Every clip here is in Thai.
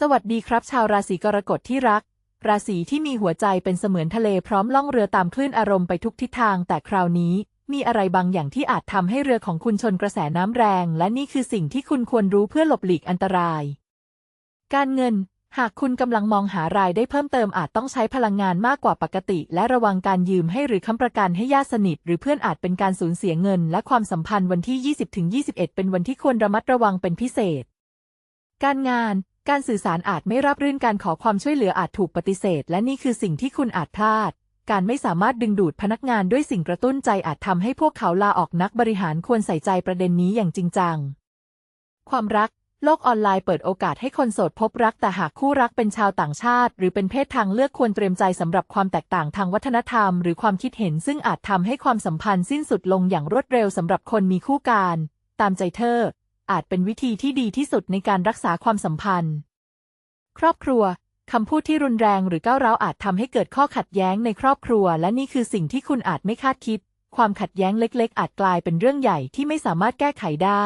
สวัสดีครับ ชาวราศีกรกฎที่รัก ราศีที่มีหัวใจเป็นเสมือนทะเลพร้อมล่องเรือตามคลื่นอารมณ์ไปทุกทิศทาง แต่คราวนี้ มีอะไรบางอย่างที่อาจทำให้เรือของคุณชนกระแสน้ำแรง และนี่คือสิ่งที่คุณควรรู้เพื่อหลบหลีกอันตราย การเงิน หากคุณกำลังมองหารายได้เพิ่มเติมอาจต้องใช้พลังงานมากกว่าปกติ และระวังการยืมให้หรือค้ำประกันให้ญาติสนิท หรือเพื่อนอาจเป็นการสูญเสียเงิน และความสัมพันธ์วันที่ 20-21 เป็นวันที่ควรระมัดระวังเป็นพิเศษ การงาน การสื่อสารอาจไม่ราบรื่นการขอความช่วยเหลืออาจถูกปฏิเสธ และนี่คือสิ่งที่คุณอาจพลาด การไม่สามารถดึงดูดพนักงานด้วยสิ่งกระตุ้นใจอาจทำให้พวกเขาลาออกนักบริหารควรใส่ใจประเด็นนี้อย่างจริงจัง ความรักโลกออนไลน์เปิดโอกาสให้คนโสดพบรักแต่หากคู่รักเป็นชาวต่างชาติ หรือเป็นเพศทางเลือกควรเตรียมใจสำหรับความแตกต่างทางวัฒนธรรม หรือความคิดเห็นซึ่งอาจทำให้ความสัมพันธ์สิ้นสุดลงอย่างรวดเร็วสำหรับคนมีคู่การ ตามใจเธอ อาจเป็นวิธีที่ดีที่สุดในการรักษาความสัมพันธ์ ครอบครัวคำพูดที่รุนแรงหรือก้าวร้าวอาจทำให้เกิดข้อขัดแย้งในครอบครัว และนี่คือสิ่งที่คุณอาจไม่คาดคิด ความขัดแย้งเล็ก ๆ อาจกลายเป็นเรื่องใหญ่ที่ไม่สามารถแก้ไขได้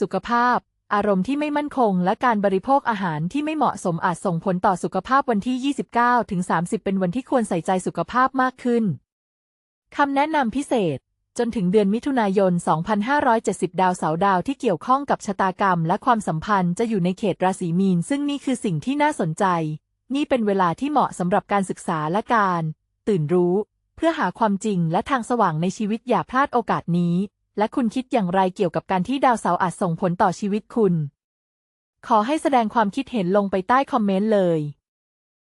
สุขภาพ อารมณ์ที่ไม่มั่นคง และการบริโภคอาหารที่ไม่เหมาะสมอาจส่งผลต่อสุขภาพวันที่ 29ถึง30 เป็นวันที่ควรใส่ใจสุขภาพมากขึ้นคำแนะนำพิเศษ จนถึงเดือนมิถุนายน 2570 ดาวเสาร์ดาวที่เกี่ยวข้องกับชะตากรรมและความสัมพันธ์จะอยู่ในเขตราศีมีน ซึ่งนี่คือสิ่งที่น่าสนใจ นี่เป็นเวลาที่เหมาะสำหรับการศึกษาและการ ตื่นรู้ เพื่อหาความจริงและทางสว่างในชีวิตอย่าพลาดโอกาสนี้ และคุณคิดอย่างไรเกี่ยวกับการที่ดาวเสาร์อาจส่งผลต่อชีวิตคุณ ขอให้แสดงความคิดเห็นลงไปใต้คอมเมนต์เลย